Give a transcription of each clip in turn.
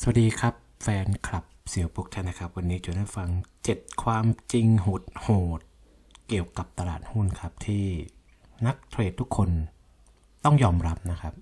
สวัสดีครับ แฟนคลับเสี่ยวปุกท่านนะครับ วันนี้จะได้ฟัง 7 ความจริงโหดโหดๆเกี่ยวกับตลาดหุ้นครับที่นักเทรดทุกคนต้องยอมรับนะครับ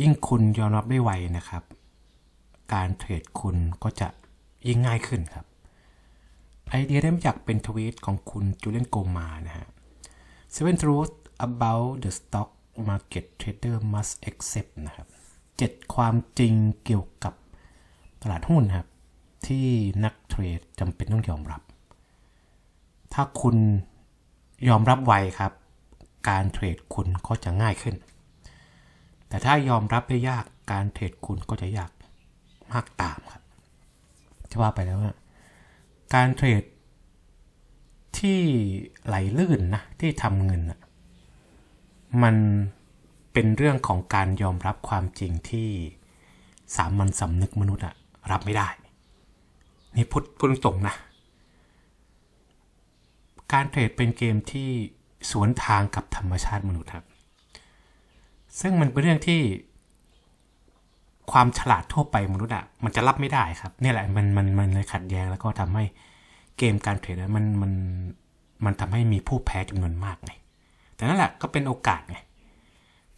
ยิ่งคุณยอมรับได้ไวนะครับ การเทรดคุณก็จะยิ่งง่ายขึ้นครับ ไอเดียได้มาจากเป็นทวีตของคุณจูเลียนโกมานะฮะ Seven Truths about the stock market trader must accept นะครับ เจ็ดความจริงเกี่ยวกับตลาดหุ้นครับ ที่นักเทรดจำเป็นต้องยอมรับ ถ้าคุณยอมรับไวครับ การเทรดคุณก็จะง่ายขึ้น แต่ถ้ายอมรับได้ยากการเทรดคุณก็จะยากมากตามครับจะว่าไปแล้วว่าการเทรดที่ไหลลื่นนะที่ทำเงินนะมัน เป็นเรื่องของการยอมรับความจริงที่สามัญสำนึกมนุษย์อะรับไม่ได้ นี่พูดพูดตรงนะ การเทรดเป็นเกมที่สวนทางกับธรรมชาติมนุษย์ครับ ซึ่งมันเป็นเรื่องที่ความฉลาดทั่วไปมนุษย์อะมันจะรับไม่ได้ครับนี่แหละมันมันมันเลยขัดแย้งแล้วก็ทำให้เกมการเทรดนั้นมันมันมันทำให้มีผู้แพ้จำนวนมากไงแต่นั่นแหละก็เป็นโอกาสไง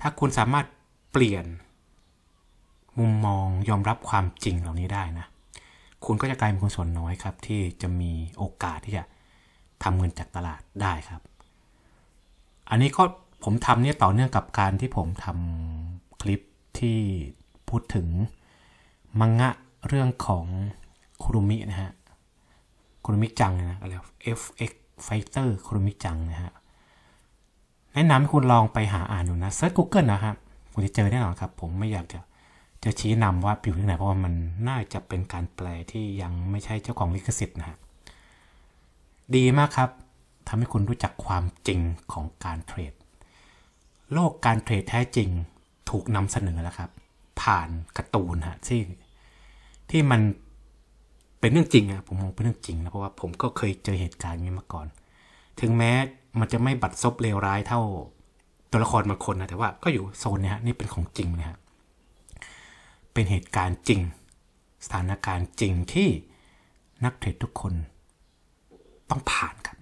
ถ้าคุณสามารถเปลี่ยน มุมมองยอมรับความจริงเหล่านี้ได้นะ คุณก็จะกลายเป็นคนส่วนน้อยครับ ที่จะมีโอกาสที่จะทำเงินจากตลาดได้ครับ อันนี้ก็ผมทำเนี่ยต่อเนื่องกับการที่ผมทำคลิปที่พูดถึงมังงะเรื่องของคุรุมินะฮะคุรุมิจังนะอะไร FX Fighter คุรุมิจังนะฮะ แนะนำให้คุณลองไปหาอ่านดูนะเซิร์ช Google นะครับ คุณจะเจอแน่นอนครับ ผมไม่อยากจะจะชี้นำว่าอยู่ที่ไหนเพราะว่ามันน่าจะเป็นการแปลที่ยังไม่ใช่เจ้าของลิขสิทธิ์นะฮะดีมากครับทำให้คุณรู้จักความจริงของการเทรด โลกการเทรดแท้จริงถูกนำเสนอแล้วครับ ผ่านการ์ตูนฮะที่ที่มันเป็นเรื่องจริงอะผมมองเป็นเรื่องจริงนะเพราะว่าผมก็เคยเจอเหตุการณ์นี้มาก่อน ถึงแม้ มันจะไม่บัดซบเลวร้ายเท่าตัวละครบางคนนะแต่ว่าก็อยู่โซนเนี้ยนี่เป็นของจริงนะฮะเป็นเหตุการณ์จริง สถานการณ์จริงที่นักเทรดทุกคนต้องผ่านครับ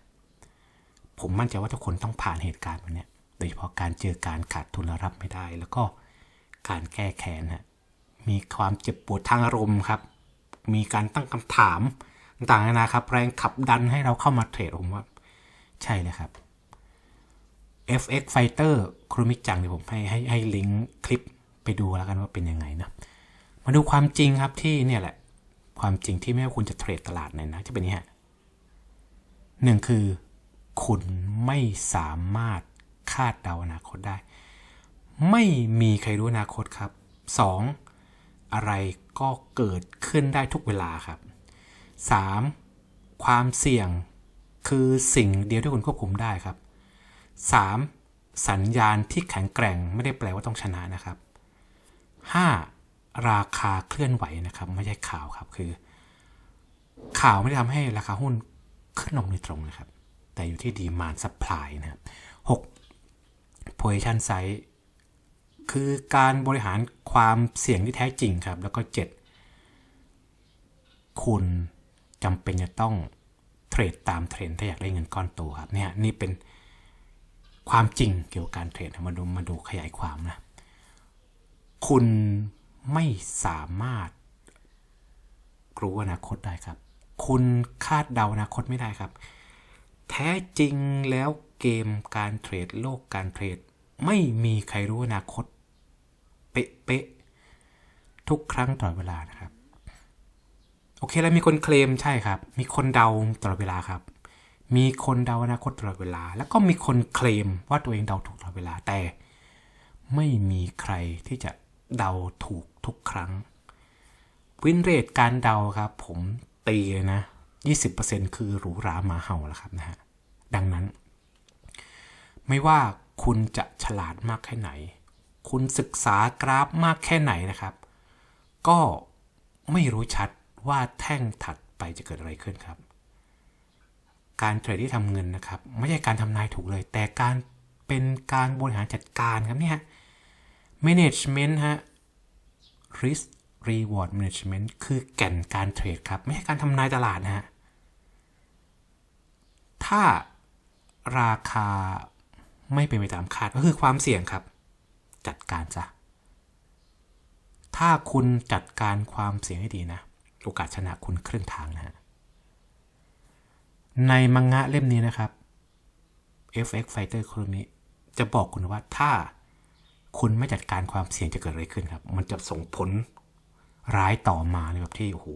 ผมมั่นใจว่าทุกคนต้องผ่านเหตุการณ์แบบนี้โดยเฉพาะการเจอการขาดทุนและรับไม่ได้ แล้วก็การแก้แค้นฮะมีความเจ็บปวดทางอารมณ์ครับ มีการตั้งคำถามต่างๆนานาครับ แรงขับดันให้เราเข้ามาเทรดผมว่า ใช่เลยครับ FX Fighter ครูมิจังเดี๋ยวผมให้ให้ให้ลิงก์คลิปไปดูแล้วกันว่าเป็นยังไงนะ มาดูความจริงครับที่เนี่ยแหละ ความจริงที่ไม่ว่าคุณจะเทรดตลาดไหนนะจะเป็นนี้ฮะหนึ่งคือ คุณไม่สามารถคาดเดาอนาคตได้ ไม่มีใครรู้อนาคตครับ 2. อะไรก็เกิดขึ้นได้ทุกเวลาครับ 3. ความเสี่ยง คือสิ่งเดียวที่คุณควบคุมได้ครับ 3. สัญญาณที่แข็งแกร่งไม่ได้แปลว่าต้องชนะนะครับ 5. ราคาเคลื่อนไหวนะครับ ไม่ใช่ข่าวครับ คือ ข่าวไม่ได้ทำให้ราคาหุ้นขึ้นลงโดยตรงนะครับ แต่อยู่ที่ดีมานซัพพลายนะครับ 6. position size คือการบริหารความเสี่ยงที่แท้จริงครับ แล้วก็ 7 คุณจำเป็นจะต้อง รดตามเทรนถ้าอยากได้เงินก้อนโตครับเนี่ยนี่เป็นความจริงเกี่ยวกับการเทรดมาดูมาดูขยายความนะ คุณไม่สามารถรู้อนาคตได้ครับ คุณคาดเดาอนาคตไม่ได้ครับ แท้จริงแล้วเกมการเทรดโลกการเทรด ไม่มีใครรู้อนาคต เป๊ะๆทุกครั้งตลอเวลานะครับ โอเคแล้วมีคนเคลมใช่ครับ มีคนเดาตลอดเวลาครับ มีคนเดาอนาคตตลอดเวลา แล้วก็มีคนเคลมว่าตัวเองเดาถูกตลอดเวลาแต่ ไม่มีใครที่จะเดาถูกทุกครั้ง วินเรทการเดาครับ ผมตีเลยนะ 20%คือหรูหราหมาเห่าแล้วครับนะฮะดังนั้น ไม่ว่าคุณจะฉลาดมากแค่ไหน คุณศึกษากราฟมากแค่ไหนนะครับ ก็ไม่รู้ชัด ว่าแท่งถัดไปจะเกิดอะไรขึ้นครับ การเทรดที่ทำเงินนะครับ ไม่ใช่การทำนายถูกเลย แต่การเป็นการบริหารจัดการครับเนี่ย management ฮะ risk reward management คือแก่นการเทรดครับ ไม่ใช่การทำนายตลาดนะฮะ ถ้าราคาไม่เป็นไปตามคาดก็คือความเสี่ยงครับ จัดการซะ ถ้าคุณจัดการความเสี่ยงให้ดีนะ โอกาสชนะคุณครึ่งทางนะฮะในมังงะเล่มนี้นะครับ FX Fighter k u r o m i จะบอกคุณว่าถ้าคุณไม่จัดการความเสี่ยงจะเกิดอะไรขึ้นครับ มันจะส่งผลร้ายต่อมาในแบบที่โอ้โห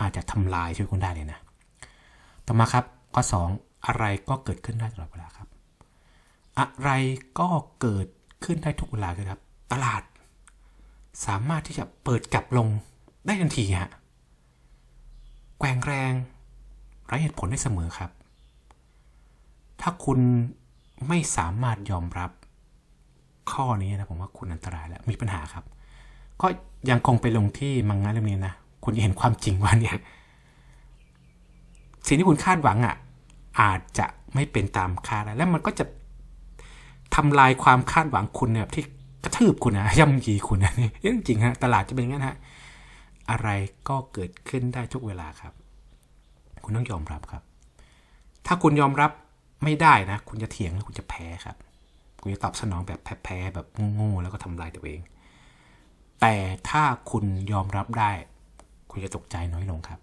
อาจจะทำลายชีวิตคุณได้เลยนะ ต่อมาครับข้อ2อะไรก็เกิดขึ้นได้ตลอดเวลาครับ อะไรก็เกิดขึ้นได้ทุกเวลาเลยครับ ตลาด สามารถที่จะเปิดกลับลง ได้ทันทีฮะแกว่งแรงไร้เหตุผลได้เสมอครับ ถ้าคุณไม่สามารถยอมรับข้อนี้นะผมว่าคุณอันตรายแล้วมีปัญหาครับ ก็ยังคงไปลงที่มังงะเล่มนี้นะ คุณจะเห็นความจริงว่าเนี่ยสิ่งที่คุณคาดหวังอะ อาจจะไม่เป็นตามคาดแล้วมันก็จะทำลายความคาดหวังคุณเนี่ยที่กระทืบคุณนะย่ำยีคุณนะนี่จริงฮะตลาดจะเป็นงั้นฮะ อะไรก็เกิดขึ้นได้ทุกเวลาครับ คุณต้องยอมรับครับ ถ้าคุณยอมรับไม่ได้นะ คุณจะเถียงแล้วคุณจะแพ้ครับ คุณจะตอบสนองแบบแพ้ๆแบบโง่ๆแล้วก็ทำลายตัวเอง แต่ถ้าคุณยอมรับได้ คุณจะตกใจน้อยลงครับ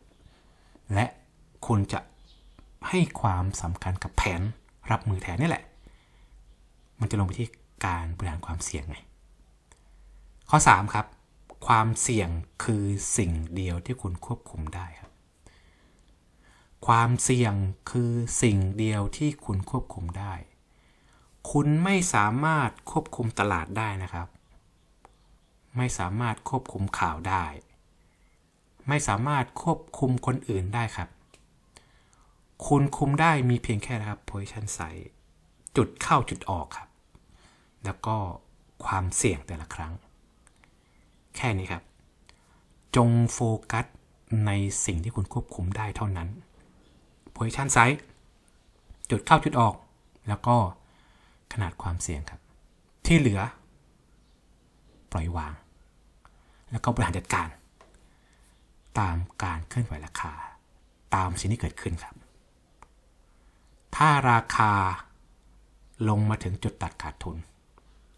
และคุณจะให้ความสำคัญกับแผนรับมือแทนนี่แหละ มันจะลงไปที่การบริหารความเสี่ยงไงข้อ 3 ครับ ความเสี่ยงคือสิ่งเดียวที่คุณควบคุมได้ครับ ความเสี่ยงคือสิ่งเดียวที่คุณควบคุมได้ คุณไม่สามารถควบคุมตลาดได้นะครับ ไม่สามารถควบคุมข่าวได้ ไม่สามารถควบคุมคนอื่นได้ครับ คุณคุมได้มีเพียงแค่นะครับ position size จุดเข้าจุดออกครับ แล้วก็ความเสี่ยงแต่ละครั้ง แค่นี้ครับ จงโฟกัสในสิ่งที่คุณควบคุมได้เท่านั้น position size จุดเข้าจุดออก แล้วก็ขนาดความเสี่ยงครับ ที่เหลือ ปล่อยวาง แล้วก็บริหารจัดการ ตามการเคลื่อนไหวราคา ตามสิ่งที่เกิดขึ้นครับ ถ้าราคาลงมาถึงจุดตัดขาดทุน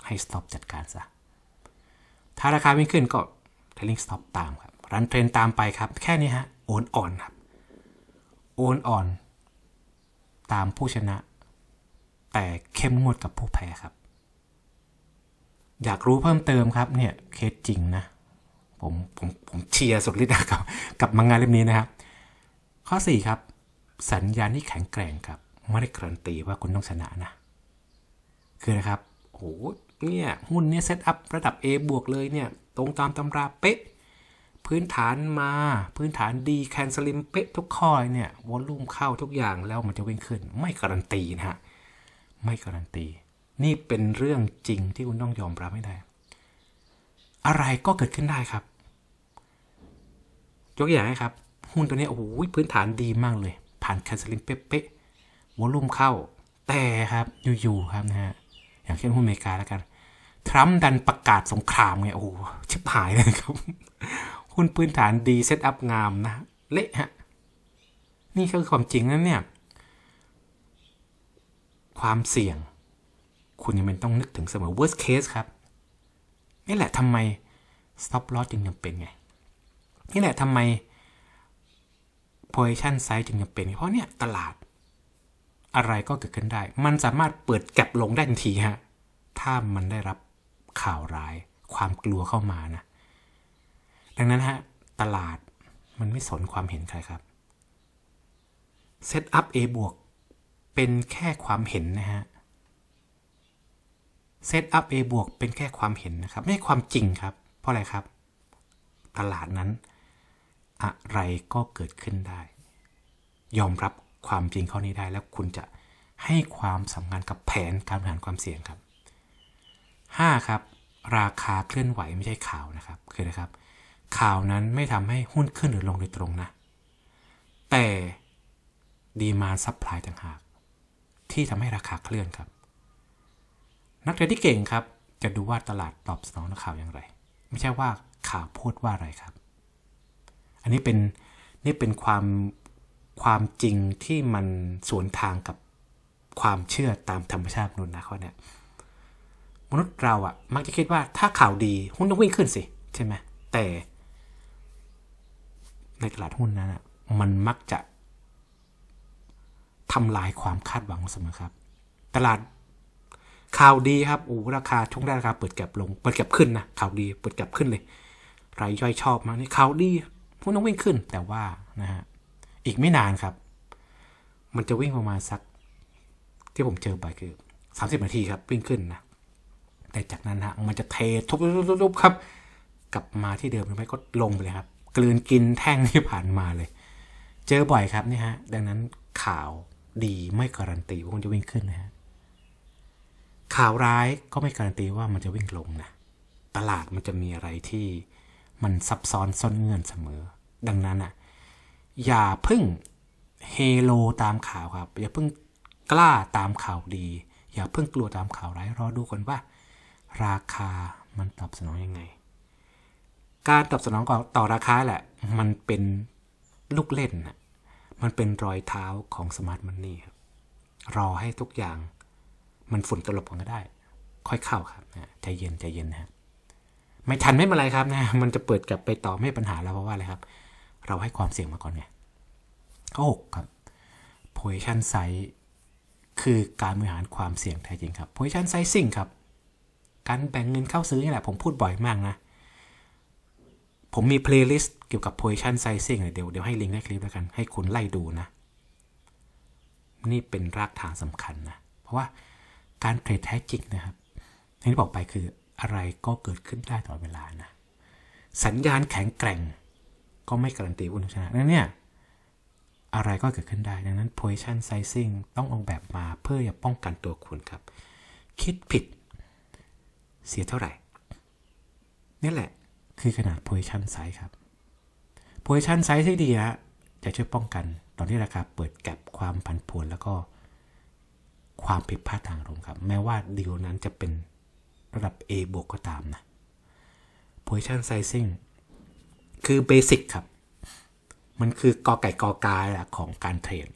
ให้ stop จัดการซะ ถ้าราคาวิ่ขึ้นก็ trailing stop ตามครับ รันเทรนตามไปครับ แค่นี้ฮะ โอนอ่อนครับ โอนอ่อน ตามผู้ชนะ แต่เข้มงวดกับผู้แพ้ครับ อยากรู้เพิ่มเติมครับเนี่ยเคสจริงนะ ผมผมผมเชียร์สุดฤทธิ์กับกับมังงานเล่มนี้นะครับ ข้อ 4 ครับ สัญญาณที่แข็งแกร่งครับ ไม่ได้การันตีว่าคุณต้องชนะนะ คือนะครับโอ้ เนี่ยหุ้นเนี่ยเซตอัพระดับ A บวกเลยเนี่ยตรงตามตำราเป๊ะ พื้นฐานมาพื้นฐานดีแคนสลิมเป๊ะทุกข้อเนี่ยวอลลุ่มเข้าทุกอย่างแล้วมันจะวิ่งขึ้น ไม่การันตีนะฮะไม่การันตี นี่เป็นเรื่องจริงที่คุณต้องยอมรับให้ได้ อะไรก็เกิดขึ้นได้ครับยกอย่างให้ครับ หุ้นตัวนี้โอ้โหพื้นฐานดีมากเลย ผ่านแคนซลิงเป๊ะๆวอลลุ่มเข้า แต่ครับอยู่ๆครับนะฮะอย่างเช่นหุ้นอเมริกาแล้วกัน ทรัมป์ดันประกาศสงครามไงโอ้ชิบหายเลยครับ หุ้นพื้นฐานดีเซตอัพงามนะ เละฮะ นี่คือความจริงนะเนี่ย ความเสี่ยง คุณยังเป็นต้องนึกถึงเสมอ worst case ครับ นี่แหละทำไม stop loss จึงจำเป็นไง นี่แหละทำไม position size จึงจำเป็น เพราะเนี่ยตลาด อะไรก็เกิดขึ้นได้ มันสามารถเปิดแก็บลงได้ทันทีฮะ ถ้ามันได้รับ ข่าวร้าย ความกลัวเข้ามานะ ดังนั้นฮะ ตลาดมันไม่สนความเห็นใครครับ Set up A บวกเป็นแค่ความเห็นนะฮะ Set up A บวกเป็นแค่ความเห็นนะครับ ไม่ใช่ความจริงครับ เพราะอะไรครับ ตลาดนั้น อะไรก็เกิดขึ้นได้ ยอมรับความจริงข้อนี้ได้แล้วคุณจะให้ความสำคัญกับแผนการบริหารความเสี่ยงครับ 5. ครับราคาเคลื่อนไหวไม่ใช่ข่าวนะครับคือนะครับ ข่าวนั้นไม่ทำให้หุ้นขึ้นหรือลงโดยตรงนะ แต่ดีมาซับพลายต่างหาก ที่ทำให้ราคาเคลื่อนครับ นักเทรดที่เก่งครับ จะดูว่าตลาดตอบสนองข่าวอย่างไร ไม่ใช่ว่าข่าวพูดว่าอะไรครับ อันนี้เป็นนี่เป็นความความจริงที่มันสวนทางกับความเชื่อตามธรรมชาติมนุษย์นะข้อเนี้ย มนุษย์เราอะมักจะคิดว่าถ้าข่าวดีหุ้นต้องวิ่งขึ้นสิ ใช่ไหมแต่ ในตลาดหุ้นนั้นอะมันมักจะทำลายความคาดหวังเสมอครับ ตลาดข่าวดีครับโอ้ราคาช่วงแรกราคาเปิดแก็บลง เปิดแก็บขึ้นนะข่าวดีเปิดแก็บขึ้นเลยรายย่อยชอบมากนี่ข่าวดีหุ้นต้องวิ่งขึ้น แต่ว่านะฮะอีกไม่นานครับ มันจะวิ่งประมาณสัก ที่ผมเจอไปคือ 30 นาทีครับ วิ่งขึ้นนะ แต่จากนั้นฮะมันจะเททุบๆๆครับ กลับมาที่เดิมไม่ก็ลงไปเลยครับ กลืนกินแท่งที่ผ่านมาเลย เจอบ่อยครับนี่ฮะ ดังนั้นข่าวดีไม่การันตีว่ามันจะวิ่งขึ้นนะฮะข่าวร้ายก็ไม่การันตีว่ามันจะวิ่งลงนะตลาดมันจะมีอะไรที่มันซับซ้อนซ่อนเงื่อนเสมอ ดังนั้นอะอย่าพึ่งเฮโลตามข่าวครับ อย่าพึ่งกล้าตามข่าวดี อย่าเพึ่งกลัวตามข่าวร้ายรอดูก่อนว่า ราคามันตอบสนองยังไง การตอบสนองต่อราคาแหละ มันเป็นลูกเล่นนะมันเป็นรอยเท้าของสมาร์ทมันนี่ครับรอให้ทุกอย่างมันฝุ่นตลบกันก็ได้ ค่อยเข้าครับนะใจเย็นใจเย็นนะไม่ทันไม่เป็นไรครับนะมันจะเปิดกลับไปต่อไม่ปัญหาแล้วเพราะว่าอะไรครับ เราให้ความเสี่ยงมาก่อนไงข้อหกครับ position size คือการบริหารความเสี่ยงแท้จริงครับ position sizing ครับ การแบ่งเงินเข้าซื้อนี่แหละผมพูดบ่อยมากนะ ผมมี playlist เกี่ยวกับ position sizing เดี๋ยวเดี๋ยวให้ลิงก์ในคลิปแล้วกัน ให้คุณไล่ดูนะ นี่เป็นรากฐานสำคัญนะ เพราะว่าการเทรดแท้จริงนะครับอย่างที่บอกไปคืออะไรก็เกิดขึ้นได้ตลอดเวลานะ สัญญาณแข็งแกร่ง ก็ไม่การันตีว่าคุณชนะดังนั้นเนี่ยอะไรก็เกิดขึ้นได้ ดังนั้น position sizing ต้องออกแบบมาเพื่อจะป้องกันตัวคุณครับ คิดผิด เสียเท่าไหร่นี่แหละ คือขนาด position size ครับ position size ที่ดีนะจะช่วยป้องกันตอนที่ราคาเปิดแก็บความผันผวนแล้วก็ ความผิดพลาดทางลงครับ แม้ว่าดีลนั้นจะเป็นระดับ A บวกก็ตามนะ position sizing คือเบสิกครับ มันคือกอไก่กอกาแหละของการเทรด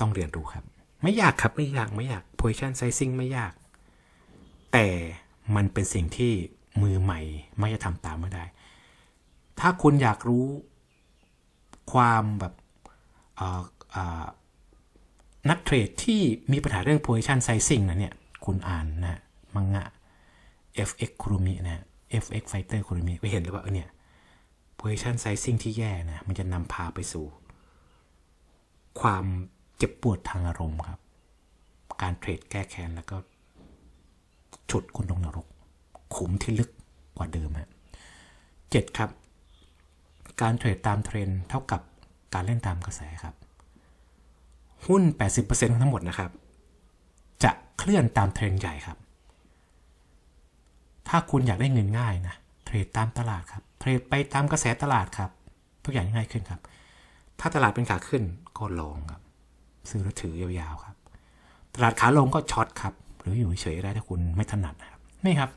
ต้องเรียนรู้ครับ ไม่ยากครับ ไม่ยาก ไม่ยาก position sizing ไม่ยาก แต่มันเป็นสิ่งที่มือใหม่ไม่จะทำตามไม่ได้ ถ้าคุณอยากรู้ความแบบนักเทรดที่มีปัญหาเรื่อง position sizing นะเนี่ย คุณอ่านนะมังงะ FX คุรุมินะ FX Fighter คุรุมิไปเห็นเลยว่าเออเนี่ย position sizing ที่แย่นะ มันจะนำพาไปสู่ ความเจ็บปวดทางอารมณ์ครับ การเทรดแก้แค้นแล้วก็ ฉุดคุณลงนรก ขุมที่ลึกกว่าเดิมฮะเจ็ดครับ การเทรดตามเทรนเท่ากับการเล่นตามกระแสครับ หุ้น 80%ของทั้งหมดนะครับ จะเคลื่อนตามเทรนใหญ่ครับ ถ้าคุณอยากได้เงินง่ายนะเทรดตามตลาดครับ เทรดไปตามกระแสตลาดครับ ทุกอย่างง่ายขึ้นครับ ถ้าตลาดเป็นขาขึ้นก็ลองครับ ซื้อแล้วถือยาวๆครับ ตลาดขาลงก็ช็อตครับ รืออยู่เฉยได้ถ้าคุณไม่ถนัดนะครับนี่ครับ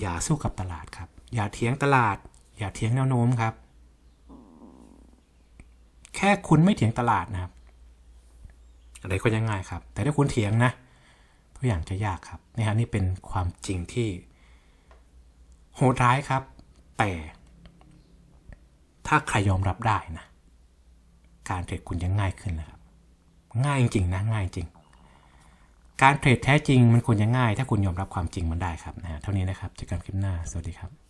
อย่าสู้กับตลาดครับ อย่าเถียงตลาด อย่าเถียงแนวโน้มครับ แค่คุณไม่เถียงตลาดนะครับ อะไรก็ยังง่ายครับ แต่ถ้าคุณเถียงนะทุกอย่างจะยากครับนี่ฮะนี่เป็นความจริงที่ โหดร้ายครับ แต่ ถ้าใครยอมรับได้นะ การเทรดคุณจะง่ายขึ้นนะครับ ง่ายจริงๆนะ ง่ายจริง การเทรดแท้จริงมันควรจะง่าย ถ้าคุณยอมรับความจริงมันได้ครับนะฮะเท่านี้นะครับเจอกันคลิปหน้า สวัสดีครับ